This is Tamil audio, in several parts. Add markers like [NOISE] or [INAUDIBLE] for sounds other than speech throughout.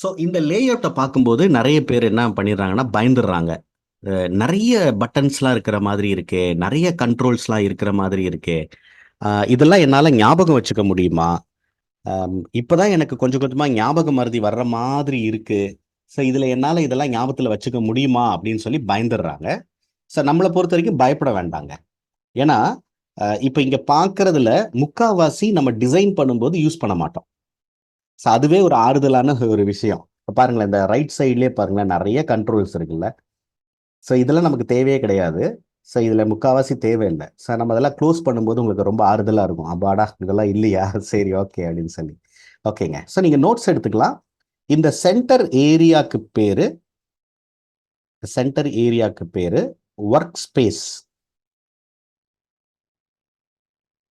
ஸோ இந்த லேஅவுட்டை பார்க்கும்போது நிறைய பேர் என்ன பண்ணிடுறாங்கன்னா பயந்துடுறாங்க. நிறைய பட்டன்ஸ்லாம் இருக்கிற மாதிரி இருக்கே நிறைய கண்ட்ரோல்ஸ்லாம் இருக்கிற மாதிரி இருக்கே. இதெல்லாம் என்னால் ஞாபகம் வச்சுக்க முடியுமா? இப்போதான் எனக்கு கொஞ்சம் கொஞ்சமாக ஞாபகம் மருதி வர்ற மாதிரி இருக்கு. ஸோ இதில் என்னால் இதெல்லாம் ஞாபகத்தில் வச்சுக்க முடியுமா? அப்படின்னு சொல்லி பயந்துடுறாங்க. ஸோ நம்மளை பொறுத்த வரைக்கும் பயப்பட வேண்டாங்க. ஏன்னா இப்போ இங்கே பார்க்குறதுல முக்காவாசி நம்ம டிசைன் பண்ணும்போது யூஸ் பண்ண மாட்டோம். ஸோ அதுவே ஒரு ஆறுதலான ஒரு விஷயம். இப்போ பாருங்களேன் இந்த ரைட் சைட்லேயே பாருங்களேன் நிறைய கண்ட்ரோல்ஸ் இருக்குல்ல. ஸோ இதெல்லாம் நமக்கு தேவையே கிடையாது. ஸோ இதில் முக்கால்வாசி தேவையில்லை ஸோ நம்ம அதெல்லாம் க்ளோஸ் பண்ணும்போது உங்களுக்கு ரொம்ப ஆறுதலாக இருக்கும். அப்பாடா இதெல்லாம் இல்லையா? [LAUGHS] சரி ஓகே அப்படின்னு சொல்லி. ஓகேங்க ஸோ நீங்கள் நோட்ஸ் எடுத்துக்கலாம். இந்த சென்டர் ஏரியாவுக்கு பேர் சென்டர் ஏரியாவுக்கு பேர் ஒர்க் ஸ்பேஸ்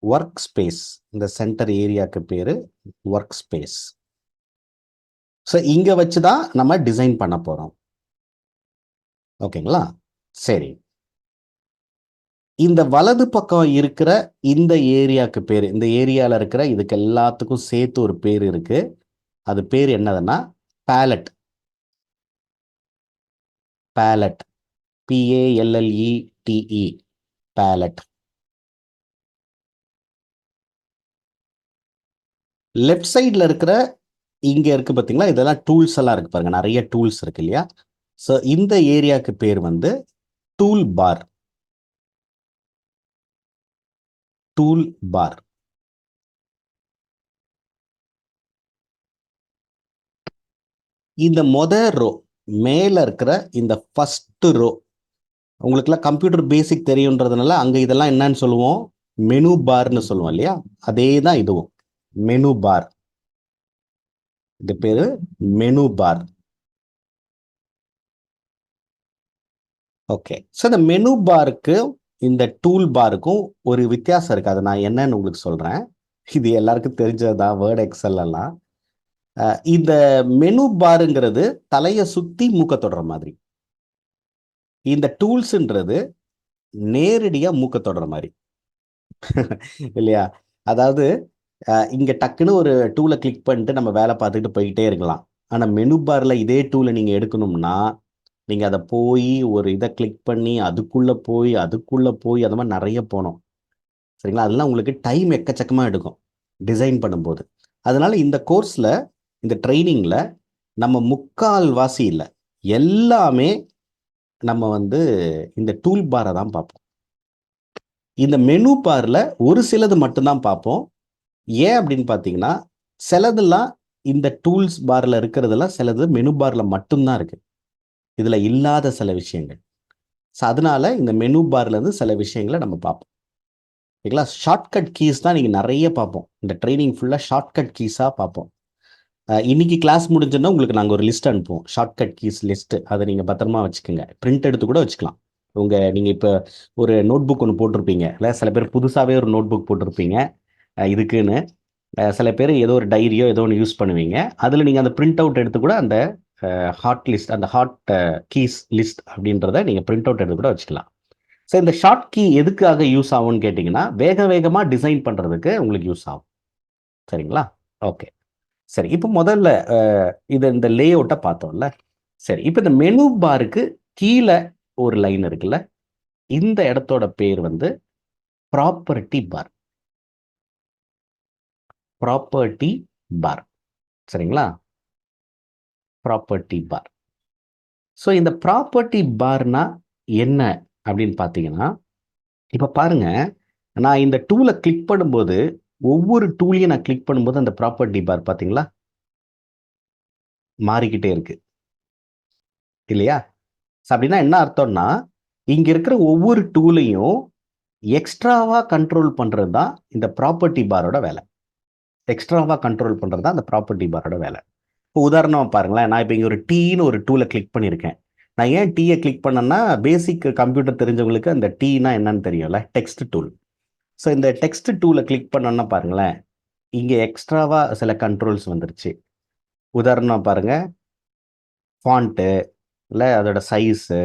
ஒர்க் ஸ்பேஸ் இந்த சென்டர் ஏரியாவுக்கு பேர் ஒர்க் ஸ்பேஸ் ஸோ இங்கே வச்சு தான் நம்ம டிசைன் பண்ண போறோம். ஓகேங்களா? சரி. இந்த வலது பக்கம் இருக்கிற இந்த ஏரியாக்கு பேர் இந்த ஏரியால இருக்கிற இதுக்கு எல்லாத்துக்கும் சேர்த்து ஒரு பேர் இருக்கு. அது பேர் என்னதுன்னா palette palette P A L L E T E palette left சைடில் இருக்கிற இங்கே இருக்குது பார்த்தீங்களா இதெல்லாம் டூல்ஸ் எல்லாம் இருக்குது பாருங்கள் நிறைய டூல்ஸ் இருக்கு இல்லையா? ஸோ இந்த ஏரியாக்கு பேர் வந்து டூல் பார் டூல் பார் இந்த மொத ரோ மேலே இருக்கிற இந்த ஃபஸ்ட்டு ரோ உங்களுக்குலாம் கம்ப்யூட்டர் பேசிக் தெரியுன்றதுனால அங்கே இதெல்லாம் என்னன்னு சொல்லுவோம்? மெனு பார்னு சொல்லுவோம் இல்லையா? அதே தான் இதுவும். மெனு பார் இது பேரு மெனு பார் ஓகே ஸோ இந்த மெனு பாருக்கு இந்த டூல் பாருக்கும் ஒரு வித்தியாசம் இருக்கு. அதை நான் என்னன்னு உங்களுக்கு சொல்றேன். இது எல்லாருக்கும் தெரிஞ்சதுதான் வேர்ட் எக்ஸல் எல்லாம். இந்த மெனு பாருங்கிறது தலையை சுற்றி மூக்க தொடர மாதிரி. இந்த டூல்ஸ்ன்றது நேரடியாக மூக்க தொடர மாதிரி. [LAUGHS] இல்லையா? அதாவது இங்கே டக்குன்னு ஒரு டூலை கிளிக் பண்ணிட்டு நம்ம வேலை பார்த்துக்கிட்டு போய்கிட்டே இருக்கலாம். ஆனால் மெனு பார்ல இதே டூலை நீங்கள் எடுக்கணும்னா நீங்கள் அதை போய் ஒரு இதை கிளிக் பண்ணி அதுக்குள்ளே போய் அதுக்குள்ளே போய் அந்த மாதிரி நிறைய போகணும். சரிங்களா? அதெல்லாம் உங்களுக்கு டைம் எக்கச்சக்கமாக எடுக்கும் டிசைன் பண்ணும்போது. அதனால் இந்த கோர்ஸில் இந்த ட்ரைனிங்கில் நம்ம முக்கால் வாசி இல்லை. எல்லாமே நம்ம வந்து இந்த டூல் பாரை தான் பார்ப்போம். இந்த மெனு பார்ல ஒரு சிலது மட்டும்தான் பார்ப்போம். ஏன் அப்படின்னு பார்த்தீங்கன்னா சிலதெல்லாம் இந்த டூல்ஸ் பாரில் இருக்கிறதெல்லாம் சிலது மெனு பாரில் மட்டும்தான் இருக்குது இதில் இல்லாத சில விஷயங்கள். ஸோ அதனால் இந்த மெனு பார்லேருந்து சில விஷயங்களை நம்ம பார்ப்போம். ஓகேங்களா? ஷார்ட்கட் கீஸ் தான் நீங்கள் நிறைய பார்ப்போம். இந்த ட்ரைனிங் ஃபுல்லாக ஷார்ட்கட் கீஸாக பார்ப்போம். இன்னைக்கு கிளாஸ் முடிஞ்சோன்னா உங்களுக்கு நாங்கள் ஒரு லிஸ்ட் அனுப்புவோம். ஷார்ட்கட் கீஸ் லிஸ்ட்டு அதை நீங்கள் பத்திரமா வச்சுக்கோங்க. பிரிண்ட் எடுத்து கூட வச்சுக்கலாம். உங்கள் நீங்கள் இப்போ ஒரு நோட் புக் ஒன்று போட்டிருப்பீங்க. இல்லை சில பேர் புதுசாகவே ஒரு நோட் புக் போட்டிருப்பீங்க. இதுக்குன்னு சில பேர் ஏதோ ஒரு டைரியோ ஏதோ ஒன்று யூஸ் பண்ணுவீங்க. அதில் நீங்கள் அந்த பிரிண்ட் அவுட் எடுத்து கூட அந்த ஹாட் லிஸ்ட் அந்த ஹாட் கீஸ் லிஸ்ட் அப்படின்றத நீங்கள் பிரிண்ட் அவுட் எடுத்து கூட வச்சுக்கலாம். ஸோ இந்த ஷார்ட் கீ எதுக்காக யூஸ் ஆகும்னு கேட்டிங்கன்னா வேக வேகமாக டிசைன் பண்ணுறதுக்கு உங்களுக்கு யூஸ் ஆகும். சரிங்களா? ஓகே சரி இப்போ முதல்ல இது இந்த லே அவுட்டை பார்த்தோம்ல. சரி இப்போ இந்த மெனு பாருக்கு கீழே ஒரு லைன் இருக்குல்ல. இந்த இடத்தோட பேர் வந்து ப்ராப்பர்ட்டி பார் ப்ராப்பர்ட்டி பார் சரிங்களா? ப்ராப்பர்ட்டி பார் ஸோ இந்த ப்ராப்பர்ட்டி பார்னா என்ன அப்படின்னு பார்த்தீங்கன்னா இப்போ பாருங்க நான் இந்த டூலை கிளிக் பண்ணும்போது ஒவ்வொரு டூலையும் நான் கிளிக் பண்ணும்போது அந்த ப்ராப்பர்ட்டி பார் பார்த்தீங்களா? மாறிக்கிட்டே இருக்கு. இல்லையா? அப்படின்னா என்ன அர்த்தம்னா இங்க இருக்கிற ஒவ்வொரு டூலையும் எக்ஸ்ட்ராவா கண்ட்ரோல் பண்றது தான் இந்த ப்ராப்பர்ட்டி பாரோட வேலை. எக்ஸ்ட்ராவாக கண்ட்ரோல் பண்ணுறது தான் அந்த ப்ராப்பர்ட்டி பாரோட வேலை. இப்போ உதாரணம் பாருங்களேன் நான் இப்போ இங்கே ஒரு டீன்னு ஒரு டூவில் கிளிக் பண்ணியிருக்கேன். நான் ஏன் டீயை கிளிக் பண்ணேன்னா பேசிக் கம்ப்யூட்டர் தெரிஞ்சவங்களுக்கு அந்த டீனா என்னன்னு தெரியும்ல டெக்ஸ்ட் டூல் ஸோ இந்த டெக்ஸ்ட் டூவில் கிளிக் பண்ணோன்னா பாருங்களேன் இங்கே எக்ஸ்ட்ராவாக சில கண்ட்ரோல்ஸ் வந்துருச்சு. உதாரணம் பாருங்கள் ஃபாண்ட்டு இல்லை அதோட சைஸு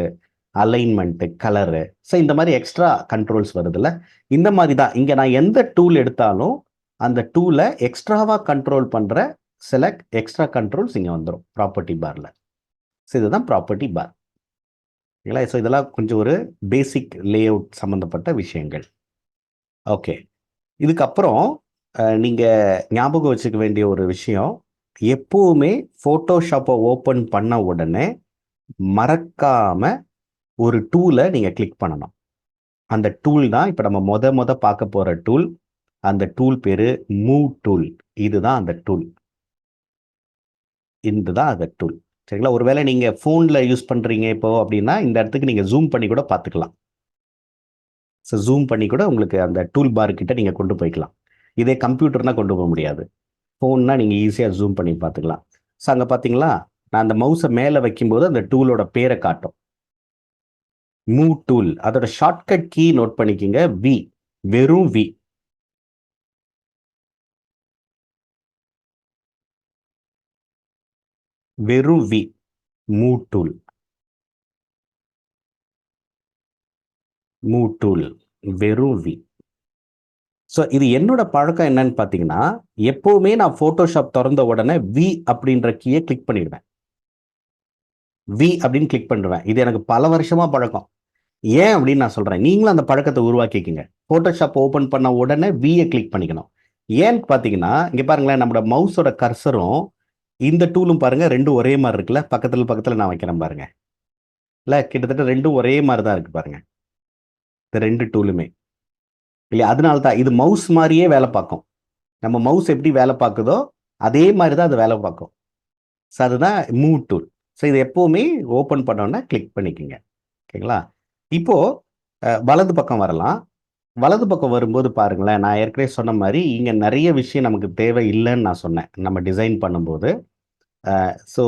அலைன்மெண்ட்டு கலரு ஸோ இந்த மாதிரி எக்ஸ்ட்ரா கண்ட்ரோல்ஸ் வருதுல்ல இந்த மாதிரி தான். இங்கே நான் எந்த டூல் எடுத்தாலும் அந்த டூவில் எக்ஸ்ட்ராவாக கண்ட்ரோல் பண்ணுற செலக்ட் எக்ஸ்ட்ரா கண்ட்ரோல்ஸ் இங்கே வந்துடும் ப்ராப்பர்ட்டி பாரில் ஸோ இதுதான் ப்ராப்பர்ட்டி பார் இல்லைங்களா ஸோ இதெல்லாம் கொஞ்சம் ஒரு பேசிக் லே அவுட் சம்மந்தப்பட்ட விஷயங்கள். ஓகே இதுக்கப்புறம் நீங்கள் ஞாபகம் வச்சுக்க வேண்டிய ஒரு விஷயம் எப்போவுமே ஃபோட்டோஷாப்பை ஓப்பன் பண்ண உடனே மறக்காமல் ஒரு டூலை நீங்கள் கிளிக் பண்ணணும். அந்த டூல் தான் இப்போ நம்ம மொத மொத பார்க்க போகிற டூல் அந்த டூல் பேர் மூவ் டூல் இதுதான் அந்த டூல் இதுதான் அந்த டூல் சரிங்களா? ஒருவேளை நீங்கள் ஃபோனில் யூஸ் பண்ணுறீங்க இப்போ அப்படின்னா இந்த இடத்துக்கு நீங்கள் ஜூம் பண்ணி கூட பார்த்துக்கலாம். ஸோ ஜூம் பண்ணி கூட உங்களுக்கு அந்த டூல் பார் கிட்ட நீங்கள் கொண்டு போய்க்கலாம். இதே கம்ப்யூட்டர்னா கொண்டு போக முடியாது. ஃபோன்னா நீங்கள் ஈஸியாக ஜூம் பண்ணி பார்த்துக்கலாம். ஸோ அங்கே பார்த்தீங்களா? நான் அந்த மவுஸை மேலே வைக்கும்போது அந்த டூலோட பேரை காட்டும். மூவ் டூல் அதோட ஷார்ட்கட் கீ நோட் பண்ணிக்கிங்க. வி வெறும் வி வெறும் வி மூட்டுல் வெறுவி. வெறும் வி ஸோ இது என்னோட பழக்கம் என்னன்னு பார்த்தீங்கன்னா எப்போவுமே நான் ஃபோட்டோஷாப் திறந்த உடனே வி அப்படின்ற கீயை கிளிக் பண்ணிடுவேன். வி அப்படின்னு கிளிக் பண்ணுவேன் இது எனக்கு பல வருஷமா பழக்கம். ஏன் அப்படின்னு நான் சொல்றேன். நீங்களும் அந்த பழக்கத்தை உருவாக்கிக்கிங்க. ஃபோட்டோஷாப் ஓப்பன் பண்ண உடனே வியை கிளிக் பண்ணிக்கணும். ஏன்னு பார்த்தீங்கன்னா இங்கே பாருங்களேன் நம்மளோட மவுஸோட கர்சரும் இந்த டூலும் பாருங்கள் ரெண்டும் ஒரே மாதிரி இருக்குல்ல? பக்கத்தில் பக்கத்தில் நான் வைக்கிறேன் பாருங்கள் இல்லை கிட்டத்தட்ட ரெண்டும் ஒரே மாதிரி தான் இருக்குது பாருங்கள் இந்த ரெண்டு டூலுமே இல்லையா? அதனால தான் இது மவுஸ் மாதிரியே வேலை பார்க்கும். நம்ம மவுஸ் எப்படி வேலை பார்க்குதோ அதே மாதிரி தான் அது வேலை பார்க்கும். ஸோ அதுதான் மூவ் டூல் ஸோ இது எப்போவுமே ஓப்பன் பண்ணோன்னா கிளிக் பண்ணிக்கோங்க. ஓகேங்களா? இப்போது வலது பக்கம் வரலாம். வலது பக்கம் வரும்போது பாருங்களேன் நான் ஏற்கனவே சொன்ன மாதிரி இங்கே நிறைய விஷயம் நமக்கு தேவை இல்லைன்னு நான் சொன்னேன். நம்ம டிசைன் பண்ணும்போது. ஸோ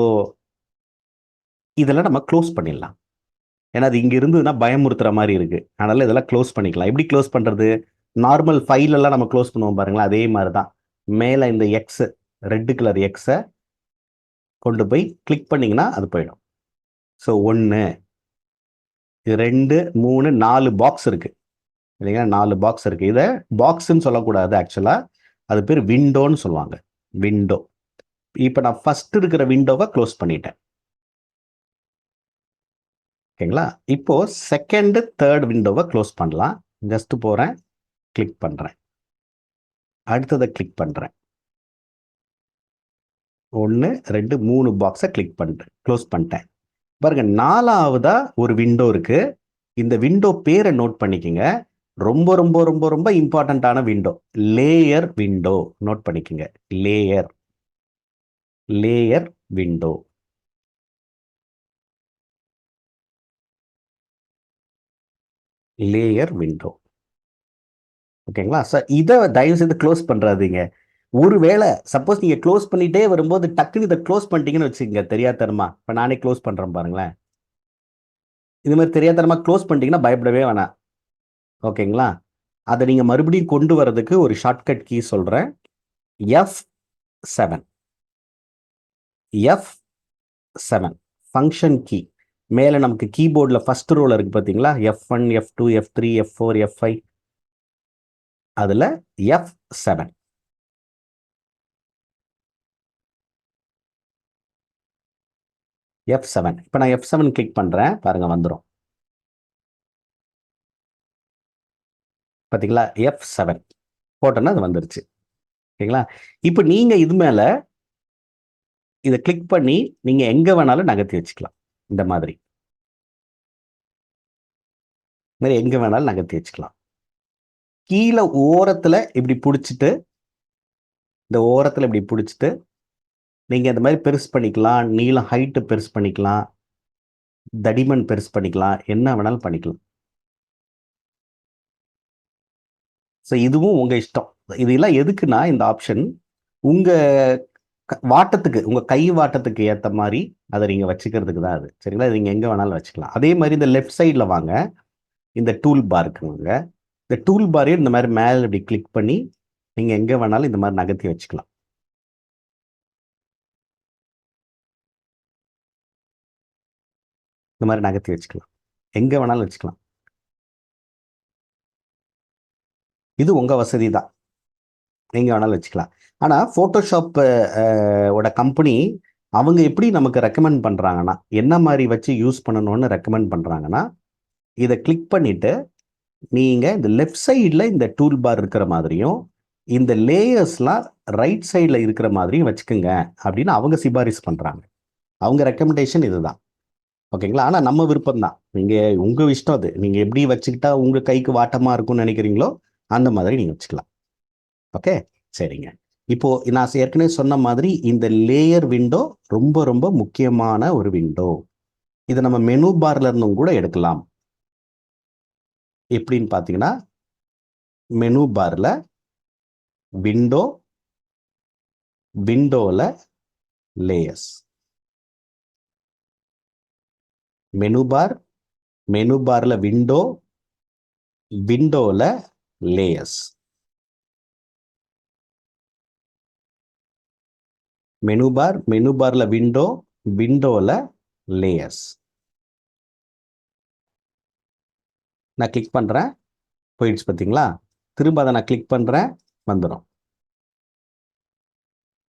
இதெல்லாம் நம்ம க்ளோஸ் பண்ணிடலாம். ஏன்னா அது இங்கே இருந்ததுன்னா பயமுறுத்துற மாதிரி இருக்குது அதனால் இதெல்லாம் க்ளோஸ் பண்ணிக்கலாம். எப்படி க்ளோஸ் பண்ணுறது நார்மல் ஃபைலெல்லாம் நம்ம க்ளோஸ் பண்ணுவோம் பாருங்களேன் அதே மாதிரி தான் மேலே இந்த எக்ஸு ரெட்டு கலர் எக்ஸை கொண்டு போய் கிளிக் பண்ணிங்கன்னா அது போயிடும். ஸோ ஒன்று ரெண்டு மூணு நாலு பாக்ஸ் இருக்குது இல்லைங்களா? நாலு பாக்ஸ் இருக்குது இதை பாக்ஸுன்னு சொல்லக்கூடாது ஆக்சுவலாக அது பேர் விண்டோன்னு சொல்லுவாங்க. விண்டோ இப்போ நான் ஃபஸ்ட் இருக்கிற விண்டோவை க்ளோஸ் பண்ணிட்டேன். ஓகேங்களா? இப்போ செகண்டு தேர்ட் விண்டோவை க்ளோஸ் பண்ணலாம். ஜஸ்ட் போகிறேன் கிளிக் பண்ணுறேன் அடுத்ததை கிளிக் பண்ணுறேன் ஒன்று ரெண்டு மூணு பாக்ஸை கிளிக் பண்ணிட்டேன் க்ளோஸ் பண்ணிட்டேன். பாருங்க நாலாவதாக ஒரு விண்டோ இருக்கு. இந்த விண்டோ பேரை நோட் பண்ணிக்கோங்க. ரொம்ப ரொம்ப ரொம்ப ரொம்ப இம்பார்ட்டண்ட்டான விண்டோ லேயர் விண்டோ நோட் பண்ணிக்கோங்க. Layer layer window layer window ஓகேங்களா சார் இதை தயவு செய்து க்ளோஸ் பண்ணுறாதீங்க ஒருவேளை சப்போஸ் நீங்கள் க்ளோஸ் பண்ணிட்டே வரும்போது டக்குன்னு இதை க்ளோஸ் பண்ணிட்டீங்கன்னு வச்சுக்கோங்க. தெரியாதனமா? இப்போ நானே க்ளோஸ் பண்ணுறேன் பாருங்களேன். இது மாதிரி தெரியாதனமா க்ளோஸ் பண்ணிட்டீங்கன்னா பயப்படவே வேணாம். ஓகேங்களா? அதை நீங்கள் மறுபடியும் கொண்டு வரதுக்கு ஒரு ஷார்ட்கட் கீ சொல்கிறேன் F seven F seven function key மேலே நமக்கு கீபோர்டில் ஃபஸ்ட் ரோல் இருக்குது பார்த்தீங்களா F one F two F three F four F five அதில் எஃப் செவன் எஃப் செவன் இப்போ நான் எஃப் செவன் கிளிக் பண்ணுறேன் பாருங்கள் வந்துடும் பார்த்தீங்களா? எஃப் செவன் போட்டோன்னா அது வந்துருச்சு. ஓகேங்களா? இப்போ நீங்கள் இது மேலே இதை கிளிக் பண்ணி நீங்கள் எங்கே வேணாலும் நகர்த்தி வச்சுக்கலாம். இந்த மாதிரி. மாதிரி எங்கே வேணாலும் நகர்த்தி வச்சுக்கலாம். கீழே ஓரத்தில் இப்படி பிடிச்சிட்டு இந்த ஓரத்தில் இப்படி பிடிச்சிட்டு நீங்கள் இந்த மாதிரி பெருசு பண்ணிக்கலாம். நீளம் ஹைட்டு பெருசு பண்ணிக்கலாம். தடிமன் பெருசு பண்ணிக்கலாம். என்ன வேணாலும் பண்ணிக்கலாம். ஸோ இதுவும் உங்கள் இஷ்டம். இதெல்லாம் எதுக்குன்னா இந்த ஆப்ஷன் உங்கள் வாட்டத்துக்கு உங்கள் கை வாட்டத்துக்கு ஏற்ற மாதிரி அதை நீங்கள் வச்சுக்கிறதுக்கு தான் அது. சரிங்களா? நீங்கள் எங்கே வேணாலும் வச்சுக்கலாம். அதே மாதிரி இந்த லெஃப்ட் சைடில் வாங்க. இந்த டூல் பார் இருக்குங்க இந்த டூல் பாரையும் இந்த மாதிரி மேலே இப்படி கிளிக் பண்ணி நீங்கள் எங்கே வேணாலும் இந்த மாதிரி நகர்த்தி வச்சுக்கலாம். இந்த மாதிரி நகர்த்தி வச்சுக்கலாம். எங்கே வேணாலும் வச்சுக்கலாம். இது உங்கள் வசதி தான் நீங்கள் வேணாலும் வச்சுக்கலாம். ஆனால் ஃபோட்டோஷாப்பு ஓட கம்பெனி அவங்க எப்படி நமக்கு ரெக்கமெண்ட் பண்ணுறாங்கன்னா என்ன மாதிரி வச்சு யூஸ் பண்ணணும்னு ரெக்கமெண்ட் பண்ணுறாங்கன்னா இதை கிளிக் பண்ணிவிட்டு நீங்கள் இந்த லெஃப்ட் சைடில் இந்த டூல் பார் இருக்கிற மாதிரியும் இந்த லேயர்ஸ்லாம் ரைட் சைடில் இருக்கிற மாதிரியும் வச்சுக்கோங்க அப்படின்னு அவங்க சிபாரிசு பண்ணுறாங்க அவங்க ரெக்கமெண்டேஷன் இதுதான். ஓகேங்களா ஆனால் நம்ம விருப்பம் தான் நீங்கள் உங்கள் இஷ்டம் அது. நீங்கள் எப்படி வச்சுக்கிட்டா உங்கள் கைக்கு வாட்டமாக இருக்கும்னு நினைக்கிறீங்களோ அந்த மாதிரி நீங்கள் வச்சுக்கலாம். ஓகே சரிங்க. இப்போது நான் ஏற்கனவே சொன்ன மாதிரி இந்த லேயர் விண்டோ ரொம்ப ரொம்ப முக்கியமான ஒரு விண்டோ இதை நம்ம மெனு பார்ல இருந்தும் கூட எடுக்கலாம். எப்படின்னு பார்த்தீங்கன்னா மெனு பார்ல விண்டோ விண்டோவில் லேயர்ஸ் மெனு பார் மெனு பாரில் விண்டோ விண்டோவில் லேயர்ஸ் மெனு பார் மெனு பார்ல விண்டோ விண்டோவில் லேயர்ஸ் நான் கிளிக் பண்ணுறேன் போயிடுச்சு பார்த்தீங்களா திரும்ப அதை நான் கிளிக் பண்ணுறேன் வந்துடும்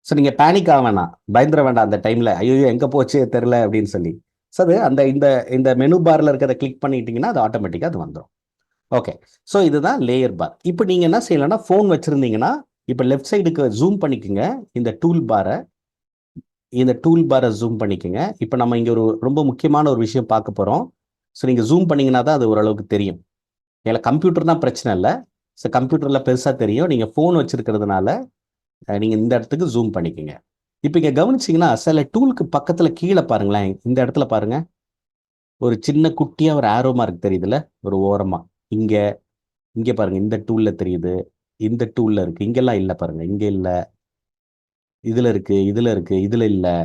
ஸோ நீங்கள் பேனிக் ஆக வேணாம். பயந்துட வேண்டாம் அந்த டைமில் ஐயோ எங்கே போச்சு? தெரில அப்படின்னு சொல்லி. ஸோ அது அந்த இந்த இந்த மெனு பாரில் இருக்கிறத கிளிக் பண்ணிட்டீங்கன்னா அது ஆட்டோமேட்டிக்காக அது வந்துடும் ஓகே ஸோ இதுதான் லேயர் பார் இப்போ நீங்கள் என்ன செய்யலாம்னா ஃபோன் வச்சுருந்தீங்கன்னா இப்போ லெஃப்ட் சைடுக்கு ஜூம் பண்ணிக்கோங்க. இந்த டூல் பாரை இந்த டூல் பாரை ஜூம் பண்ணிக்கோங்க. இப்போ நம்ம இங்கே ஒரு ரொம்ப முக்கியமான ஒரு விஷயம் பார்க்க போகிறோம் ஸோ நீங்கள் ஜூம் பண்ணிங்கன்னா தான் அது ஓரளவுக்கு தெரியும். ஏன்னா கம்ப்யூட்டர் தான் பிரச்சனை இல்லை. ஸோ கம்ப்யூட்டரில் பெருசாக தெரியும். நீங்கள் ஃபோன் வச்சுருக்கிறதுனால நீங்கள் இந்த இடத்துக்கு ஜூம் பண்ணிக்கோங்க. இப்போ இங்கே கவனிச்சிங்கன்னா சில டூலுக்கு பக்கத்தில் கீழே பாருங்களேன். இந்த இடத்துல பாருங்கள் ஒரு சின்ன குட்டியாக ஒரு ஆரோ மார்க் தெரியுதுல்ல? ஒரு ஓரமாக இங்கே இங்கே பாருங்கள் இந்த டூலில் தெரியுது. இந்த டூலில் இருக்குது இங்கெல்லாம் இல்லை பாருங்கள் இங்கே இல்லை. இதில் இருக்குது இதில் இருக்குது இதில் இல்லை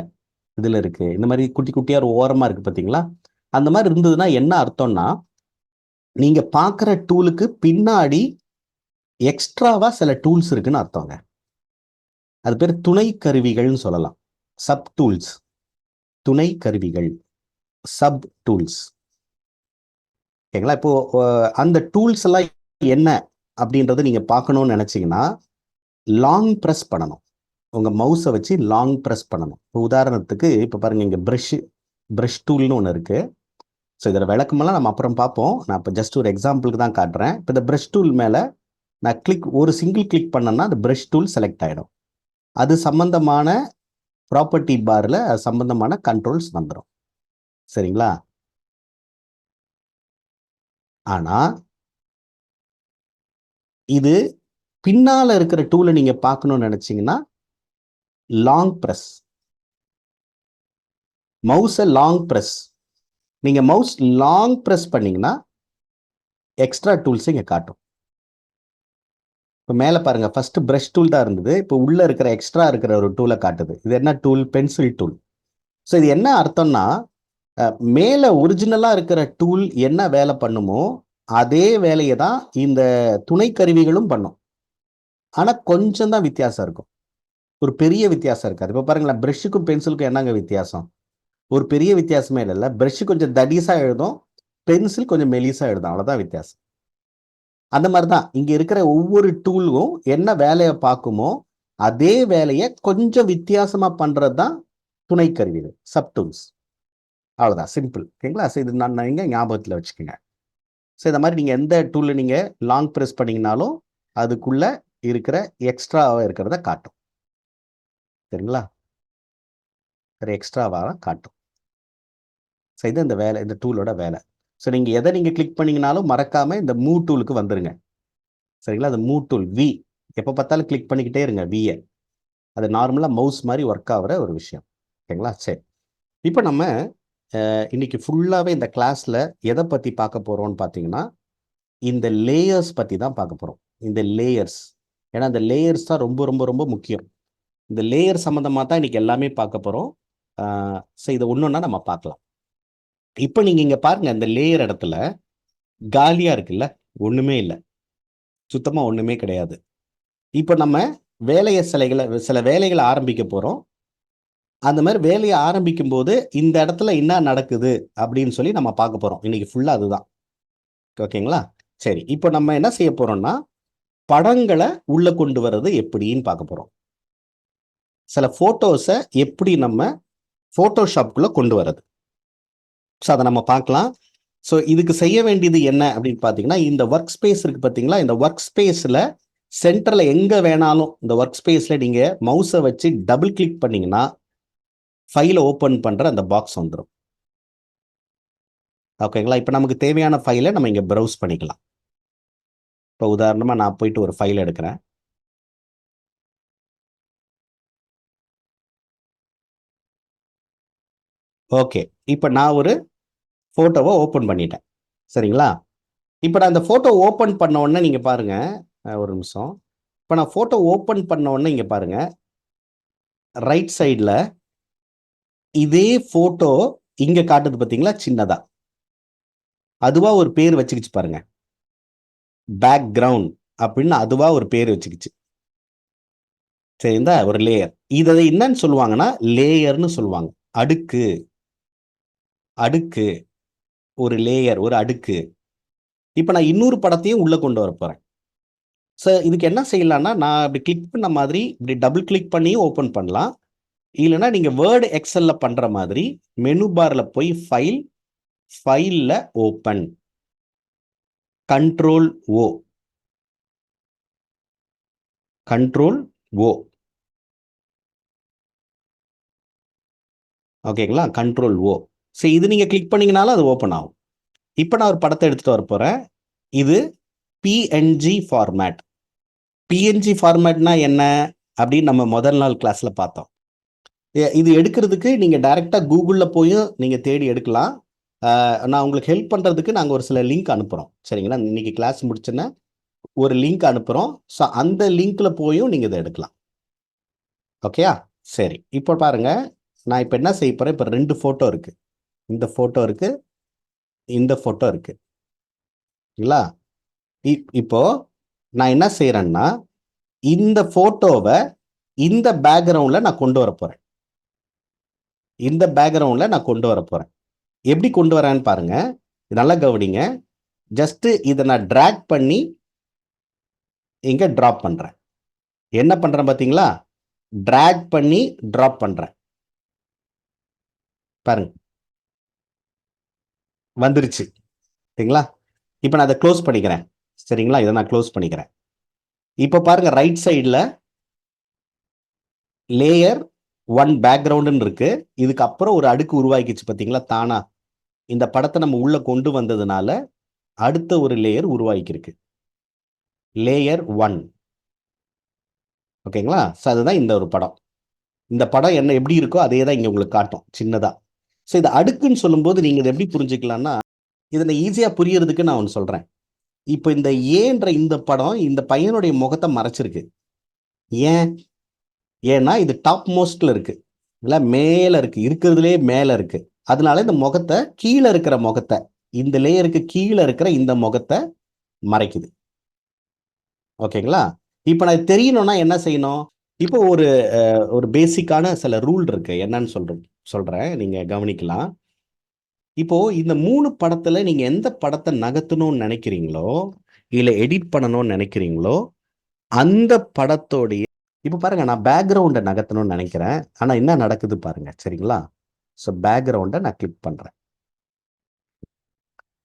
இதில் இருக்குது இந்த மாதிரி குட்டி குட்டியாக ஒரு ஓரமாக இருக்குது பார்த்தீங்களா அந்த மாதிரி இருந்ததுன்னா என்ன அர்த்தம்னா நீங்கள் பார்க்குற டூலுக்கு பின்னாடி எக்ஸ்ட்ராவாக சில டூல்ஸ் இருக்குன்னு அர்த்தங்க. அது பேர் துணை கருவிகள்னு சொல்லலாம். சப் டூல்ஸ் துணை கருவிகள். சப் டூல்ஸ் ஓகேங்களா? இப்போ அந்த டூல்ஸ் எல்லாம் என்ன அப்படின்றத நீங்க பார்க்கணும்னு நினைச்சீங்கன்னா லாங் ப்ரெஸ் பண்ணணும். உங்க மவுஸை வச்சு லாங் ப்ரெஸ் பண்ணணும். இப்போ உதாரணத்துக்கு இப்போ பாருங்க இங்கே ப்ரஷ் ப்ரஷ் டூல்னு ஒன்று இருக்கு. ஸோ இதில் விளக்கமெல்லாம் நம்ம அப்புறம் பார்ப்போம். நான் இப்போ ஜஸ்ட் ஒரு எக்ஸாம்பிளுக்கு தான் காட்டுறேன். இப்போ இந்த ப்ரஷ் டூல் மேலே நான் கிளிக் ஒரு சிங்கிள் கிளிக் பண்ணேன்னா அந்த ப்ரஷ் டூல் செலக்ட் ஆகிடும் அது சம்பந்தமான ப்ராப்பர்ட்டி பாரில் சம்பந்தமான கண்ட்ரோல்ஸ் வந்துடும் சரிங்களா? ஆனால் இது பின்னால் இருக்கிற டூலை நீங்கள் பார்க்கணும்னு நினச்சிங்கன்னா லாங் ப்ரெஸ் மவுஸை லாங் ப்ரெஸ் நீங்கள் மவுஸ் லாங் ப்ரெஸ் பண்ணீங்கன்னா எக்ஸ்ட்ரா டூல்ஸ் இங்கே காட்டும். இப்போ மேலே பாருங்க ஃபர்ஸ்ட் ப்ரஷ் டூல் தான் இருந்தது. இப்போ உள்ளே இருக்கிற எக்ஸ்ட்ரா இருக்கிற ஒரு டூலை காட்டுது. இது என்ன டூல் பென்சில் டூல் ஸோ இது என்ன அர்த்தம்னா மேலே ஒரிஜினலாக இருக்கிற டூல் என்ன வேலை பண்ணுமோ அதே வேலையை தான் இந்த துணை கருவிகளும் பண்ணும். ஆனால் கொஞ்சம் தான் வித்தியாசம் இருக்கும். ஒரு பெரிய வித்தியாசம் இருக்காது. இப்போ பாருங்களேன் ப்ரெஷ்ஷுக்கும் பென்சிலுக்கும் என்னங்க வித்தியாசம்? ஒரு பெரிய வித்தியாசமே இல்லை ப்ரெஷ்ஷு கொஞ்சம் தடீஸாக எழுதும் பென்சில் கொஞ்சம் மெலிஸாக எழுதும். அவ்வளோதான் வித்தியாசம். அந்த மாதிரி தான். இங்கே இருக்கிற ஒவ்வொரு டூலும் என்ன வேலையை பார்க்குமோ அதே வேலையை கொஞ்சம் வித்தியாசமாக பண்ணுறது தான் துணை கருவிகள் சப் டூல்ஸ் அவ்வளோதான் சிம்பிள் ஓகேங்களா ஸோ இது நான் நீங்கள் ஞாபகத்தில் வச்சுக்கோங்க. ஸோ இந்த மாதிரி நீங்கள் எந்த டூலில் நீங்கள் லாங் ப்ரெஸ் பண்ணிங்கனாலும் அதுக்குள்ளே இருக்கிற எக்ஸ்ட்ராவாக இருக்கிறத காட்டும். சரிங்களா? எக்ஸ்ட்ராவாக காட்டும். ஸோ இது இந்த வேலை இந்த டூலோட வேலை. ஸோ நீங்கள் எதை நீங்கள் கிளிக் பண்ணிங்கனாலும் மறக்காமல் இந்த மூ டூலுக்கு வந்துடுங்க சரிங்களா? அந்த மூ டூல் வி எப்போ பார்த்தாலும் கிளிக் பண்ணிக்கிட்டே இருங்க வியை அது நார்மலாக மவுஸ் மாதிரி ஒர்க் ஆகிற ஒரு விஷயம். ஓகேங்களா சரி. இப்போ நம்ம இன்னைக்கு ஃபுல்லாகவே இந்த கிளாஸில் எதை பற்றி பார்க்க போகிறோம்னு பார்த்தீங்கன்னா இந்த லேயர்ஸ் பற்றி தான் பார்க்க போகிறோம் இந்த லேயர்ஸ் ஏன்னா இந்த லேயர்ஸ் தான் ரொம்ப ரொம்ப ரொம்ப முக்கியம். இந்த லேயர் சம்மந்தமாக தான் இன்றைக்கி எல்லாமே பார்க்க போகிறோம் ஸோ இதை ஒன்றுன்னா நம்ம பார்க்கலாம். இப்போ நீங்கள் இங்கே பாருங்கள் இந்த லேயர் இடத்துல காலியாக இருக்குல்ல? ஒன்றுமே இல்லை. சுத்தமாக ஒன்றுமே கிடையாது. இப்போ நம்ம வேலையை சிலைகளை சில வேலைகளை ஆரம்பிக்க போகிறோம் அந்த மாதிரி வேலையை ஆரம்பிக்கும் போது இந்த இடத்துல என்ன நடக்குது அப்படின்னு சொல்லி நம்ம பார்க்க போகிறோம் இன்னைக்கு ஃபுல்லாக அதுதான். ஓகேங்களா? சரி இப்போ நம்ம என்ன செய்ய போகிறோம்னா படங்களை உள்ள கொண்டு வர்றது எப்படின்னு பார்க்க போறோம். சில போட்டோஸை எப்படி நம்ம போட்டோஷாப்குள்ள கொண்டு வர்றது? ஸோ அதை நம்ம பார்க்கலாம். ஸோ இதுக்கு செய்ய வேண்டியது என்ன அப்படின்னு பார்த்தீங்கன்னா இந்த ஒர்க் ஸ்பேஸ் இருக்கு பார்த்தீங்களா? இந்த ஒர்க் ஸ்பேஸில் சென்டரில் எங்கே வேணாலும் இந்த ஒர்க் ஸ்பேஸில் நீங்கள் மவுஸை வச்சு டபுள் கிளிக் பண்ணீங்கன்னா ஃபைலை ஓப்பன் பண்ணுற அந்த பாக்ஸ் வந்துடும் ஓகேங்களா இப்போ நமக்கு தேவையான ஃபைலை நம்ம இங்கே ப்ரௌஸ் பண்ணிக்கலாம். இப்போ உதாரணமாக நான் போயிட்டு ஒரு ஃபைல் எடுக்கிறேன். ஓகே இப்போ நான் ஒரு ஃபோட்டோவை ஓப்பன் பண்ணிட்டேன். சரிங்களா? இப்போ நான் அந்த ஃபோட்டோ ஓப்பன் பண்ண உடனே நீங்கள் பாருங்கள் ஒரு நிமிஷம். இப்போ நான் ஃபோட்டோ ஓப்பன் பண்ண உடனே இங்கே பாருங்கள் ரைட் சைடில் இதே ஃபோட்டோ இங்கே காட்டுது பாத்தீங்களா? சின்னதா. அதுவாக ஒரு பேர் வச்சுக்கிச்சு பாருங்க. பேக்ரவுண்ட் அப்படின்னு அதுவா ஒரு பேர் வச்சுக்கிச்சு. சரிங்களா? ஒரு லேயர் இதை என்னன்னு சொல்லுவாங்கன்னா லேயர்னு சொல்லுவாங்க. அடுக்கு. அடுக்கு. ஒரு லேயர் ஒரு அடுக்கு. இப்போ நான் இன்னொரு படத்தையும் உள்ள கொண்டு வர போறேன். ஸோ இதுக்கு என்ன செய்யலாம்னா நான் இப்படி கிளிக் பண்ண மாதிரி இப்படி டபுள் கிளிக் பண்ணி ஓப்பன் பண்ணலாம். இல்லைன்னா நீங்கள் வேர்டு எக்ஸல்ல பண்ணுற மாதிரி மெனு பாரில் போய் ஃபைல் ஃபைலில் open control O control O ஓகேங்களா கண்ட்ரோல் ஓ ஸோ இது நீங்கள் கிளிக் பண்ணிங்கனாலும் அது ஓப்பன் ஆகும். இப்போ நான் ஒரு படத்தை எடுத்துகிட்டு வர போகிறேன் இது பிஎன்ஜி ஃபார்மேட் பிஎன்ஜி ஃபார்மேட்னா என்ன? அப்படின்னு நம்ம முதல் நாள் கிளாஸில் பார்த்தோம். இது எடுக்கிறதுக்கு நீங்கள் டைரெக்டாக கூகுளில் போயும் நீங்கள் தேடி எடுக்கலாம். நான் உங்களுக்கு ஹெல்ப் பண்ணுறதுக்கு நாங்கள் ஒரு சில லிங்க் அனுப்புகிறோம் சரிங்களா? இன்றைக்கி கிளாஸ் முடிச்சுன்னா ஒரு லிங்க் அனுப்புகிறோம் ஸோ அந்த லிங்க்கில் போயும் நீங்கள் இதை எடுக்கலாம். ஓகேயா சரி. இப்போ பாருங்கள் நான் இப்போ என்ன செய்ய போகிறேன் இப்போ ரெண்டு ஃபோட்டோ இருக்குது இந்த ஃபோட்டோ இருக்குது இந்த ஃபோட்டோ இருக்குது இல்லைங்களா இப்போ நான் என்ன செய்கிறேன்னா இந்த ஃபோட்டோவை இந்த பேக்ரவுண்டில் நான் கொண்டு வர போகிறேன் இந்த பேக்ரவுண்டில் நான் கொண்டு வர போகிறேன் எப்படி கொண்டு வரேன்னு பாருங்கள் நல்லா கவனிங்க. ஜஸ்ட்டு இதை நான் ட்ராக் பண்ணி இங்கே ட்ராப் பண்ணுறேன் என்ன பண்ணுறேன் பார்த்தீங்களா ட்ராக் பண்ணி ட்ராப் பண்ணுறேன் பாருங்க. வந்துருச்சு. சரிங்களா? இப்போ நான் அதை க்ளோஸ் பண்ணிக்கிறேன். சரிங்களா? இதை நான் க்ளோஸ் பண்ணிக்கிறேன். இப்போ பாருங்கள் ரைட் சைடில் லேயர் ஒன் பேக்ரவுண்டுன்னு இருக்கு. இதுக்கு அப்புறம் ஒரு அடுக்கு உருவாக்கிச்சு பார்த்தீங்களா? தானா. இந்த படத்தை நம்ம உள்ள கொண்டு வந்ததுனால அடுத்த ஒரு லேயர் உருவாக்கியிருக்கு லேயர் ஒன் ஓகேங்களா ஸோ அதுதான் இந்த ஒரு படம். இந்த படம் என்ன எப்படி இருக்கோ அதே தான் இங்கே உங்களுக்கு காட்டும். சின்னதாக ஸோ இது அடுக்குன்னு சொல்லும்போது நீங்கள் இதை எப்படி புரிஞ்சுக்கலாம்னா இதை ஈஸியாக புரியறதுக்கு நான் ஒன்று சொல்கிறேன் இப்போ இந்த ஏன்ற இந்த படம் இந்த பையனுடைய முகத்தை மறைச்சிருக்கு. ஏன்? ஏன்னா இது டாப் மோஸ்ட்ல இருக்கு. இல்லை மேலே இருக்கு. இருக்கிறதுலே மேலே இருக்கு. அதனால இந்த முகத்தை கீழே இருக்கிற முகத்தை இந்த லேயருக்கு கீழே இருக்கிற இந்த முகத்தை மறைக்குது. ஓகேங்களா? இப்போ நான் தெரியணும்னா என்ன செய்யணும்? இப்போ ஒரு ஒரு பேசிக்கான சில ரூல் இருக்கு. என்னன்னு சொல்றேன் சொல்றேன். நீங்க கவனிக்கலாம். இப்போ இந்த மூணு படத்துல நீங்க எந்த படத்தை நகர்த்தணும்னு நினைக்கிறீங்களோ இல்லை எடிட் பண்ணணும்னு நினைக்கிறீங்களோ அந்த படத்தோடைய இப்போ பாருங்க நான் பேக்ரவுண்டை நகர்த்தணும்னு நினைக்கிறேன். ஆனா என்ன நடக்குது பாருங்க சரிங்களா? ஸோ பேக்ரவுண்டை நான் கிளிக் பண்றேன்.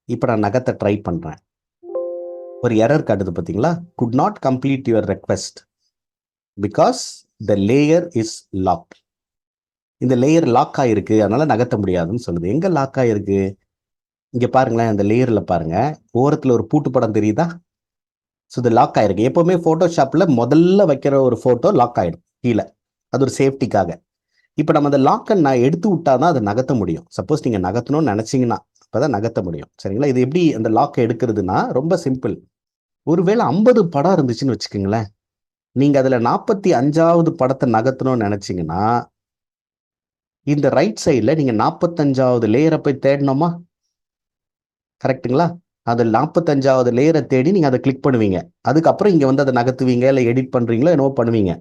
இப்போ நான் நகத்தை ட்ரை பண்றேன். ஒரு எரர் காட்டுது பார்த்தீங்களா could not complete your request because the layer is lock இந்த லேயர் லாக் ஆகிருக்கு அதனால நகர்த்த முடியாதுன்னு சொல்லுது. எங்க லாக் ஆகிருக்கு இங்க பாருங்களேன் அந்த லேயர்ல பாருங்க. ஓரத்தில் ஒரு பூட்டு படம் தெரியுதா? ஸோ இது லாக் ஆயிருக்கு. எப்போவுமே ஃபோட்டோஷாப்பில் முதல்ல வைக்கிற ஒரு ஃபோட்டோ லாக் ஆகிடும் கீழே. அது ஒரு சேஃப்டிக்காக இப்போ நம்ம அந்த லாக்கை நான் எடுத்து விட்டாதான் அதை நகர்த்த முடியும். சப்போஸ் நீங்கள் நகர்த்தணும்னு நினச்சிங்கன்னா அப்போதான் நகர்த்த முடியும். சரிங்களா? இது எப்படி அந்த லாக்கை எடுக்கிறதுனா ரொம்ப சிம்பிள் ஒருவேளை ஐம்பது படம் இருந்துச்சுன்னு வச்சுக்கோங்களேன். நீங்கள் அதில் நாற்பத்தி அஞ்சாவது படத்தை நகர்த்தணும்னு நினச்சிங்கன்னா இந்த ரைட் சைடில் நீங்கள் நாற்பத்தஞ்சாவது லேயரை போய் தேடணுமா? கரெக்டுங்களா அது நாற்பத்தஞ்சாவது லேயரை தேடி நீங்கள் அதை கிளிக் பண்ணுவீங்க. அதுக்கப்புறம் இங்கே வந்து அதை நகர்த்துவீங்க இல்லை எடிட் பண்ணுறீங்களோ என்னவோ பண்ணுவீங்க.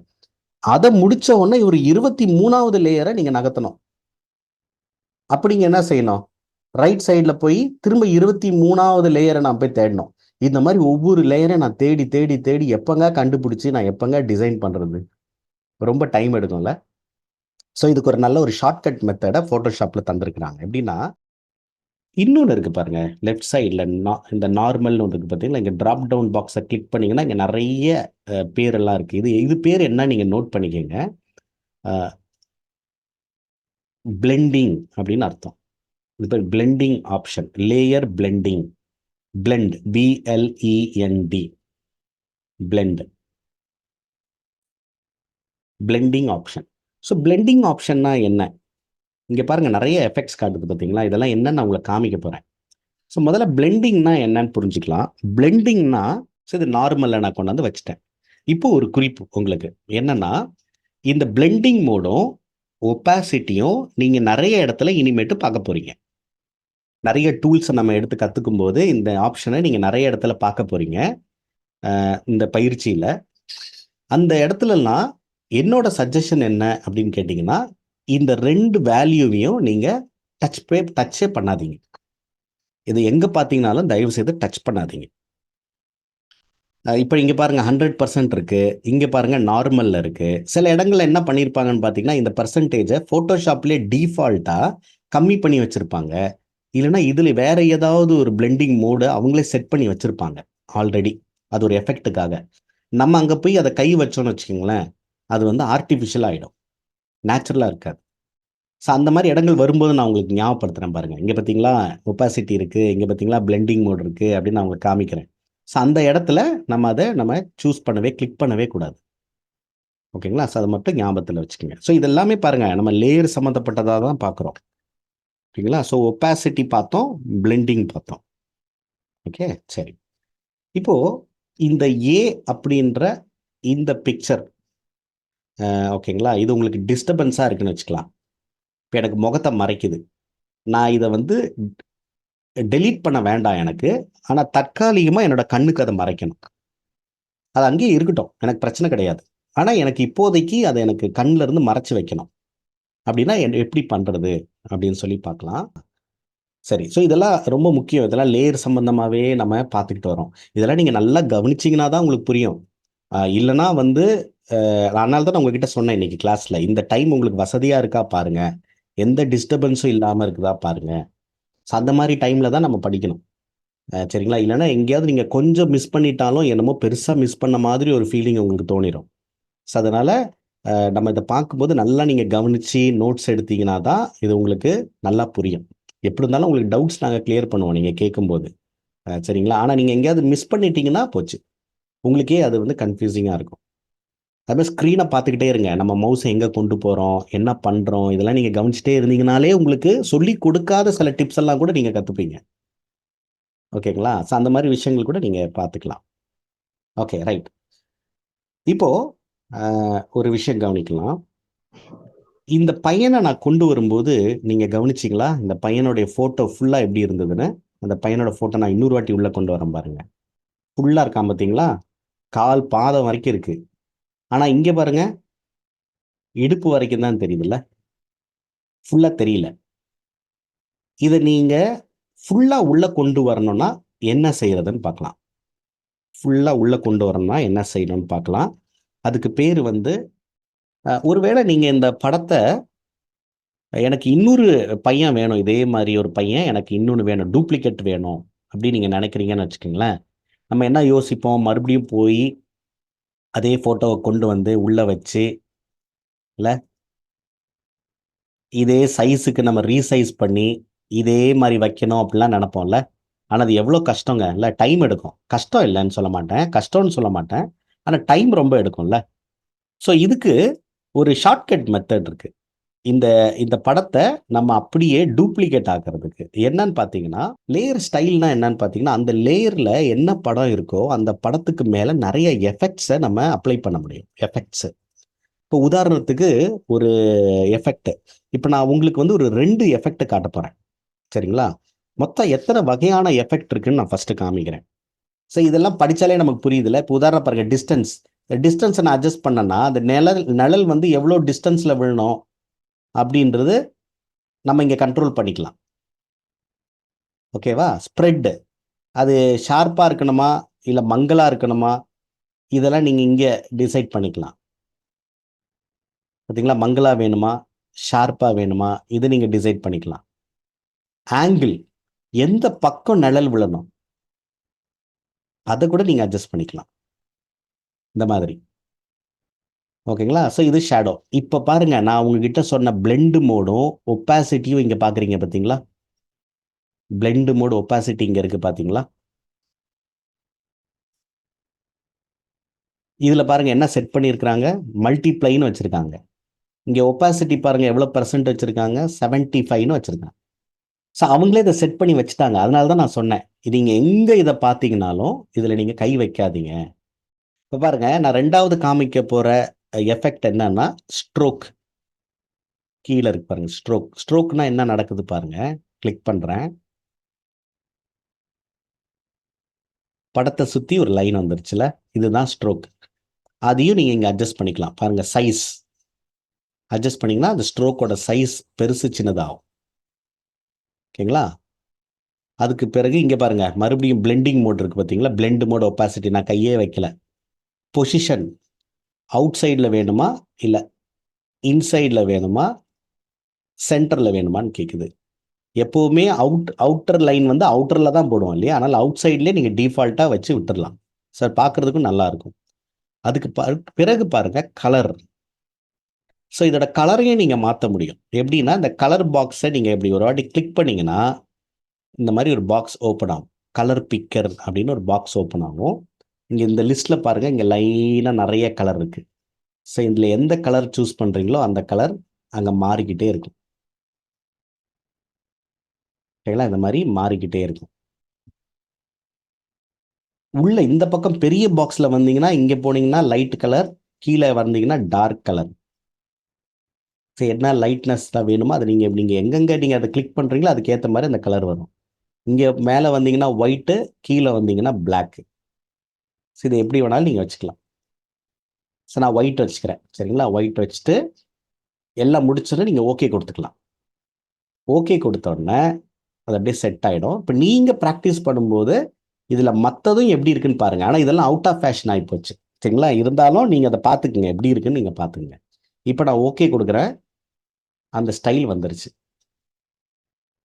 அதை முடித்த உடனே ஒரு இருபத்தி மூணாவது லேயரை நீங்கள் நகர்த்தணும். நீங்கள் என்ன செய்யணும்? ரைட் சைடில் போய் திரும்ப இருபத்தி மூணாவது லேயரை நான் போய் தேடணும். இந்த மாதிரி ஒவ்வொரு லேயரை நான் தேடி தேடி தேடி எப்பங்க கண்டுபிடிச்சி நான் எப்பங்க டிசைன் பண்ணுறது ரொம்ப டைம் எடுக்கும்ல. ஸோ இதுக்கு ஒரு நல்ல ஒரு ஷார்ட்கட் மெத்தடை ஃபோட்டோஷாப்பில் தந்திருக்கிறாங்க. எப்படின்னா இன்னொன்று இருக்குது பாருங்கள் லெஃப்ட் சைடில் இந்த நார்மல்னு ஒன்று இருக்குது பார்த்தீங்களா இங்கே ட்ராப் டவுன் பாக்ஸை கிளிக் பண்ணிங்கன்னா இங்கே நிறைய பேரெல்லாம் இருக்குது இது இது பேர் என்ன நீங்கள் நோட் பண்ணிக்கோங்க. பிளெண்டிங் அப்படின்னு அர்த்தம். இது பேர் blending option layer blending blend B L E N D blend blending option so blending ஆப்ஷன்னா என்ன? இங்கே பாருங்க நிறைய எஃபெக்ட்ஸ் காட்டுது பார்த்தீங்களா? இதெல்லாம் என்னன்னு நான் உங்களுக்கு காமிக்க போகிறேன் ஸோ முதல்ல பிளெண்டிங்னா என்னன்னு புரிஞ்சுக்கலாம். பிளெண்டிங்னா சரி நார்மலில் நான் கொண்டாந்து வச்சுட்டேன். இப்போ ஒரு குறிப்பு உங்களுக்கு. என்னன்னா இந்த பிளெண்டிங் மோடும் ஒப்பாசிட்டியும் நீங்கள் நிறைய இடத்துல இனிமேட்டு பார்க்க போகிறீங்க நிறைய டூல்ஸை நம்ம எடுத்து கற்றுக்கும் போது இந்த ஆப்ஷனை நீங்கள் நிறைய இடத்துல பார்க்க போகிறீங்க இந்த பயிற்சியில். அந்த இடத்துலலாம் என்னோட சஜஷன் என்ன அப்படின்னு கேட்டிங்கன்னா இந்த ரெண்டு வேல்யூவையும் நீங்கள் டச் பே டச்சே பண்ணாதீங்க. இது எங்கே பார்த்தீங்கனாலும் தயவு செய்து டச் பண்ணாதீங்க. இப்போ இங்கே பாருங்க ஹண்ட்ரட் பர்சன்ட் இருக்குது இங்கே பாருங்கள் நார்மலில் இருக்குது சில இடங்களில் என்ன பண்ணியிருப்பாங்கன்னு பார்த்தீங்கன்னா இந்த பர்சன்டேஜை ஃபோட்டோஷாப்லேயே டிஃபால்ட்டாக கம்மி பண்ணி வச்சுருப்பாங்க. இல்லைன்னா இதில் வேற ஏதாவது ஒரு பிளெண்டிங் மோடு அவங்களே செட் பண்ணி வச்சுருப்பாங்க ஆல்ரெடி அது ஒரு எஃபெக்ட்டுக்காக நம்ம அங்கே போய் அதை கை வச்சோம்னு வச்சுக்கோங்களேன் அது வந்து ஆர்டிஃபிஷியல் ஆகிடும் நேச்சுரலாக இருக்காது. ஸோ அந்த மாதிரி இடங்கள் வரும்போது நான் உங்களுக்கு ஞாபகப்படுத்துகிறேன் பாருங்கள் இங்கே பார்த்தீங்களா ஒப்பாசிட்டி இருக்குது இங்கே பார்த்தீங்களா பிளெண்டிங் மோட் இருக்குது அப்படின்னு நான் உங்களுக்கு காமிக்கிறேன். ஸோ அந்த இடத்துல நம்ம அதை நம்ம சூஸ் பண்ணவே கிளிக் பண்ணவே கூடாது. ஓகேங்களா? ஸோ அதை மட்டும் ஞாபகத்தில் வச்சுக்கோங்க. ஸோ இதெல்லாமே பாருங்கள் நம்ம லேயர் சம்மந்தப்பட்டதாக தான் பார்க்குறோம். ஓகேங்களா? ஸோ ஒப்பாசிட்டி பார்த்தோம் பிளெண்டிங் பார்த்தோம். ஓகே? சரி. இப்போது இந்த ஏ அப்படின்ற இந்த பிக்சர் ஓகேங்களா? இது உங்களுக்கு டிஸ்டர்பன்ஸாக இருக்குன்னு வச்சுக்கலாம். இப்போ எனக்கு முகத்தை மறைக்குது. நான் இதை வந்து டெலீட் பண்ண வேண்டாம் எனக்கு. ஆனால் தற்காலிகமாக என்னோட கண்ணுக்கு அதை மறைக்கணும். அது அங்கேயே இருக்கட்டும். எனக்கு பிரச்சனை கிடையாது. ஆனால் எனக்கு இப்போதைக்கு அதை எனக்கு கண்ணில் இருந்து வைக்கணும். அப்படின்னா என்- எப்படி பண்ணுறது அப்படின்னு சொல்லி பார்க்கலாம். சரி. ஸோ இதெல்லாம் ரொம்ப முக்கியம். இதெல்லாம் லேயர் சம்மந்தமாகவே நம்ம பார்த்துக்கிட்டு வரோம். இதெல்லாம் நீங்கள் நல்லா கவனிச்சிங்கன்னா தான் உங்களுக்கு புரியும். இல்லைனா இல்லைன்னா வந்து அதனால தான் நான் உங்ககிட்ட சொன்னேன் இன்னைக்கு கிளாஸில் இந்த டைம் உங்களுக்கு வசதியாக இருக்கா பாருங்க. எந்த டிஸ்டர்பன்ஸும் இல்லாமல் இருக்குதா பாருங்க. ஸோ அந்த மாதிரி டைமில் தான் நம்ம படிக்கணும். சரிங்களா? இல்லைன்னா எங்கேயாவது நீங்கள் கொஞ்சம் மிஸ் பண்ணிட்டாலும் என்னமோ பெருசாக மிஸ் பண்ண மாதிரி ஒரு ஃபீலிங் உங்களுக்கு தோணிடும் ஸோ அதனால் நம்ம இதை பார்க்கும்போது நல்லா நீங்கள் கவனித்து நோட்ஸ் எடுத்தீங்கன்னா தான் இது உங்களுக்கு நல்லா புரியும். எப்படி இருந்தாலும் உங்களுக்கு டவுட்ஸ் நாங்கள் கிளியர் பண்ணுவோம் நீங்கள் கேட்கும்போது. சரிங்களா? ஆனால் நீங்கள் எங்கேயாவது மிஸ் பண்ணிட்டீங்கன்னா போச்சு. உங்களுக்கே அது வந்து கன்ஃபியூசிங்காக இருக்கும். அதுமாதிரி ஸ்க்ரீனை பார்த்துக்கிட்டே இருங்க. நம்ம மவுஸை எங்கே கொண்டு போகிறோம் என்ன பண்ணுறோம் இதெல்லாம் நீங்கள் கவனிச்சிட்டே இருந்தீங்கனாலே உங்களுக்கு சொல்லி கொடுக்காத சில டிப்ஸ் எல்லாம் கூட நீங்கள் கற்றுப்பீங்க ஓகேங்களா? ஸோ அந்த மாதிரி விஷயங்கள் கூட நீங்கள் பார்த்துக்கலாம். ஓகே ரைட் இப்போது ஒரு விஷயம் கவனிக்கலாம். இந்த பையனை நான் கொண்டு வரும்போது நீங்கள் கவனிச்சிங்களா? இந்த பையனுடைய ஃபோட்டோ ஃபுல்லாக எப்படி இருந்ததுன்னு? அந்த பையனோட ஃபோட்டோ நான் இன்னொரு வாட்டி உள்ளே கொண்டு வரேன் பாருங்கள் ஃபுல்லாக இருக்கான் பார்த்தீங்களா கால் பாதம் வரைக்கும் இருக்குது ஆனால் இங்கே பாருங்க இடுப்பு வரைக்கும் தான் தெரியுதுல்ல? ஃபுல்லாக தெரியல. இதை நீங்கள் ஃபுல்லாக உள்ளே கொண்டு வரணும்னா என்ன செய்யறதுன்னு பார்க்கலாம். ஃபுல்லாக உள்ளே கொண்டு வரணும்னா என்ன செய்யணும்னு பார்க்கலாம். அதுக்கு பேர் வந்து ஒருவேளை நீங்கள் இந்த படத்தை எனக்கு இன்னொரு பையன் வேணும் இதே மாதிரி ஒரு பையன் எனக்கு இன்னொன்று வேணும் டூப்ளிகேட் வேணும் அப்படின்னு நீங்கள் நினைக்கிறீங்கன்னு வச்சுக்கோங்களேன். நம்ம என்ன யோசிப்போம்? மறுபடியும் போய் அதே ஃபோட்டோவை கொண்டு வந்து உள்ளே வச்சு இல்லை? இதே சைஸுக்கு நம்ம ரீசைஸ் பண்ணி இதே மாதிரி வைக்கணும் அப்படிலாம் நினைப்போம்ல. ஆனால் அது எவ்வளோ கஷ்டங்க இல்லை? டைம் எடுக்கும். கஷ்டம் இல்லைன்னு சொல்ல மாட்டேன். கஷ்டம்னு சொல்ல மாட்டேன். ஆனால் டைம் ரொம்ப எடுக்கும்ல. ஸோ இதுக்கு ஒரு ஷார்ட்கட் மெத்தட் இருக்குது இந்த இந்த படத்தை நம்ம அப்படியே டூப்ளிகேட் ஆக்குறதுக்கு. என்னன்னு பார்த்தீங்கன்னா லேயர் ஸ்டைல்னா என்னன்னு பார்த்தீங்கன்னா அந்த லேயரில் என்ன படம் இருக்கோ அந்த படத்துக்கு மேலே நிறைய எஃபெக்ட்ஸை நம்ம அப்ளை பண்ண முடியும். எஃபெக்ட்ஸு இப்போ உதாரணத்துக்கு ஒரு எஃபெக்ட் இப்போ நான் உங்களுக்கு வந்து ஒரு ரெண்டு எஃபெக்ட் காட்ட போகிறேன் சரிங்களா? மொத்தம் எத்தனை வகையான எஃபெக்ட் இருக்குன்னு நான் ஃபஸ்ட்டு காமிக்கிறேன். ஸோ இதெல்லாம் படித்தாலே நமக்கு புரியுதுல இப்போ உதாரணம் பாருங்கள் டிஸ்டன்ஸ் டிஸ்டன்ஸை நான் அட்ஜஸ்ட் பண்ணேன்னா அந்த நிழல் நிழல் வந்து எவ்வளோ டிஸ்டன்ஸில் விழணும்? அப்படின்றது நம்ம இங்கே கண்ட்ரோல் பண்ணிக்கலாம். ஓகேவா ஸ்ப்ரெட் அது ஷார்ப்பாக இருக்கணுமா? இல்லை மங்கலாக இருக்கணுமா? இதெல்லாம் நீங்கள் இங்கே டிசைட் பண்ணிக்கலாம். பார்த்தீங்களா மங்களா வேணுமா? ஷார்ப்பாக வேணுமா? இது நீங்கள் டிசைட் பண்ணிக்கலாம். ஆங்கிள் எந்த பக்கம் நிழல் விழணும்? அதை கூட நீங்கள் அட்ஜஸ்ட் பண்ணிக்கலாம். இந்த மாதிரி. ஓகேங்களா? ஸோ இது ஷேடோ இப்போ பாருங்க நான் உங்ககிட்ட சொன்ன பிளெண்டு மோடும் ஒப்பாசிட்டியும் இங்கே பார்க்குறீங்க பார்த்தீங்களா பிளெண்டு மோடு ஒப்பாசிட்டி இங்கே இருக்குது பார்த்தீங்களா இதில் பாருங்கள் என்ன செட் பண்ணியிருக்கிறாங்க மல்டிப்ளைன்னு வச்சுருக்காங்க. இங்கே ஒப்பாசிட்டி பாருங்க எவ்வளோ பர்சன்ட் வச்சுருக்காங்க? செவன்ட்டி ஃபைவ்னு வச்சுருக்காங்க. ஸோ அவங்களே இதை செட் பண்ணி வச்சுட்டாங்க. அதனால தான் நான் சொன்னேன். இது நீங்கள் எங்கே இதை பார்த்தீங்கனாலும் இதில் நீங்கள் கை வைக்காதீங்க. இப்போ பாருங்கள் நான் ரெண்டாவது காமிக்க போகிற எஃபெக்ட் என்னன்னா ஸ்ட்ரோக் கீழே இருக்கு பாருங்க ஸ்ட்ரோக் ஸ்ட்ரோக்னா என்ன நடக்குது பாருங்க கிளிக் பண்ணுறேன் படத்தை சுற்றி ஒரு லைன் வந்துருச்சுல இதுதான் ஸ்ட்ரோக் அதையும் நீங்கள் இங்கே அட்ஜஸ்ட் பண்ணிக்கலாம். பாருங்க சைஸ் அட்ஜஸ்ட் பண்ணிங்கன்னா அந்த ஸ்ட்ரோக்கோட சைஸ் பெருசு சின்னதாகும். ஓகேங்களா? அதுக்கு பிறகு இங்கே பாருங்க மறுபடியும் பிளெண்டிங் மோட் இருக்கு பார்த்தீங்களா பிளெண்ட் மோட் ஒப்பாசிட்டி நான் கையே வைக்கல. பொசிஷன் அவுட் சைடில் வேணுமா? இல்லை இன்சைடில் வேணுமா? சென்டரில் வேணுமான்னு கேட்குது எப்போவுமே அவுட் அவுட்டர் லைன் வந்து அவுட்டரில் தான் போடுவோம் இல்லையா? அதனால் அவுட் சைட்லேயே நீங்கள் டிஃபால்ட்டாக வச்சு விட்டுடலாம் சார் பார்க்குறதுக்கும் நல்லாயிருக்கும். அதுக்கு பிறகு பாருங்கள் கலர் ஸோ இதோட கலரையும் நீங்கள் மாற்ற முடியும். எப்படின்னா இந்த கலர் பாக்ஸை நீங்கள் இப்படி ஒரு வாட்டி கிளிக் பண்ணீங்கன்னா இந்த மாதிரி ஒரு பாக்ஸ் ஓப்பன் ஆகும். கலர் பிக்கர் அப்படின்னு ஒரு பாக்ஸ் ஓப்பன் ஆகும். இங்கே இந்த லிஸ்ட்டில் பாருங்கள் இங்கே லைனாக நிறைய கலர் இருக்குது ஸோ இதில் எந்த கலர் சூஸ் பண்ணுறீங்களோ அந்த கலர் அங்கே மாறிக்கிட்டே இருக்கும். ஓகேங்களா இந்த மாதிரி மாறிக்கிட்டே இருக்கும். உள்ள இந்த பக்கம் பெரிய பாக்ஸில் வந்தீங்கன்னா இங்கே போனீங்கன்னா லைட் கலர் கீழே வந்தீங்கன்னா டார்க் கலர் ஸோ என்ன லைட்னஸ் தான் வேணுமோ அதை நீங்கள் நீங்கள் எங்கெங்கே நீங்கள் அதை கிளிக் பண்ணுறீங்களோ அதுக்கேற்ற மாதிரி அந்த கலர் வரும். இங்கே மேலே வந்தீங்கன்னா ஒயிட்டு கீழே வந்தீங்கன்னா பிளாக்கு ஸோ இதை எப்படி வேணாலும் நீங்கள் வச்சுக்கலாம். ஸோ நான் ஒயிட் வச்சுக்கிறேன். சரிங்களா? ஒயிட் வச்சுட்டு எல்லாம் முடிச்சிடும் நீங்கள் ஓகே கொடுத்துக்கலாம். ஓகே கொடுத்தோடனே அது அப்படியே செட் ஆகிடும் இப்போ நீங்கள் ப்ராக்டிஸ் பண்ணும்போது இதில் மற்றதும் எப்படி இருக்குன்னு பாருங்கள் ஆனால் இதெல்லாம் அவுட் ஆஃப் ஃபேஷன் ஆகி போச்சு. சரிங்களா? இருந்தாலும் நீங்கள் அதை பார்த்துக்குங்க. எப்படி இருக்குன்னு நீங்கள் பார்த்துக்குங்க. இப்போ நான் ஓகே கொடுக்குறேன். அந்த ஸ்டைல் வந்துருச்சு.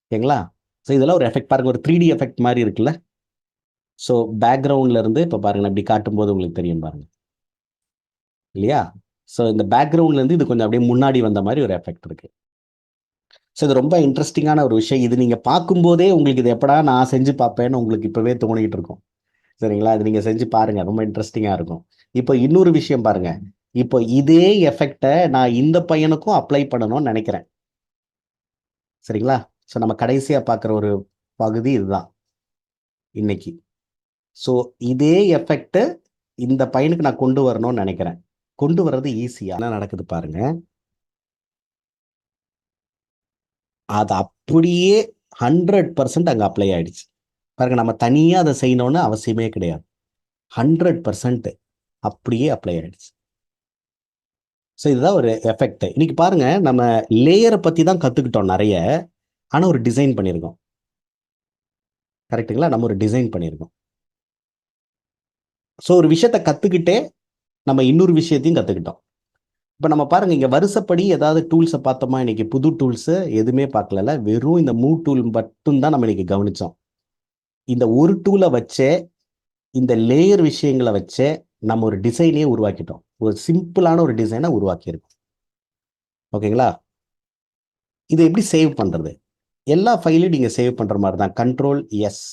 ஓகேங்களா ஸோ இதெல்லாம் ஒரு எஃபெக்ட் பாருங்க. ஒரு த்ரீ டி எஃபெக்ட் மாதிரி இருக்குல்ல? ஸோ பேக்ரவுண்ட்ல இருந்து இப்போ பாருங்க அப்படி காட்டும்போது உங்களுக்கு தெரியும் பாருங்க. இல்லையா? ஸோ இந்த பேக்ரவுண்ட்லேருந்து இது கொஞ்சம் அப்படியே முன்னாடி வந்த மாதிரி ஒரு எஃபெக்ட் இருக்கு. ஸோ இது ரொம்ப இன்ட்ரெஸ்டிங்கான ஒரு விஷயம். இது நீங்கள் பார்க்கும்போதே உங்களுக்கு இது எப்படா நான் செஞ்சு பார்ப்பேன்னு உங்களுக்கு இப்போவே தோணிக்கிட்டு இருக்கும். சரிங்களா? இது நீங்கள் செஞ்சு பாருங்கள் ரொம்ப இன்ட்ரெஸ்டிங்காக இருக்கும். இப்போ இன்னொரு விஷயம் பாருங்கள் இப்போ இதே எஃபெக்டை நான் இந்த பையனுக்கும் அப்ளை பண்ணணும்னு நினைக்கிறேன். சரிங்களா? ஸோ நம்ம கடைசியாக பார்க்குற ஒரு பகுதி இதுதான். இன்னைக்கு. ஸோ இதே எஃபெக்டை இந்த பையனுக்கு நான் கொண்டு வரணும்னு நினைக்கிறேன். கொண்டு வர்றது ஈஸியாக என்ன நடக்குது பாருங்க. அது அப்படியே ஹண்ட்ரட் பர்சன்ட் அங்கே அப்ளை ஆயிடுச்சு. பாருங்க நம்ம தனியாக அதை செய்யணும்னு அவசியமே கிடையாது. ஹண்ட்ரட் பர்சன்ட் அப்படியே அப்ளை ஆயிடுச்சு. ஸோ இதுதான் ஒரு எஃபெக்ட் இன்னைக்கு பாருங்க நம்ம லேயரை பற்றி தான் கற்றுக்கிட்டோம் நிறைய. ஆனால் ஒரு டிசைன் பண்ணியிருக்கோம். கரெக்டுங்களா நம்ம ஒரு டிசைன் பண்ணியிருக்கோம். ஸோ ஒரு விஷயத்த கற்றுக்கிட்டே நம்ம இன்னொரு விஷயத்தையும் கற்றுக்கிட்டோம் இப்போ நம்ம பாருங்கள் இங்கே வருஷப்படி ஏதாவது டூல்ஸை பார்த்தோமா? இன்னைக்கு புது டூல்ஸு எதுவுமே பார்க்கல வெறும் இந்த மூ டூல் மட்டும்தான் நம்ம இன்னைக்கு கவனிச்சோம். இந்த ஒரு டூலை வச்சே இந்த லேயர் விஷயங்களை வச்சே நம்ம ஒரு டிசைனே உருவாக்கிட்டோம். ஒரு சிம்பிளான ஒரு டிசைனை உருவாக்கியிருக்கோம். ஓகேங்களா? இதை எப்படி சேவ் பண்ணுறது எல்லா ஃபைலையும் நீங்கள் சேவ் பண்ணுற மாதிரி தான். Control S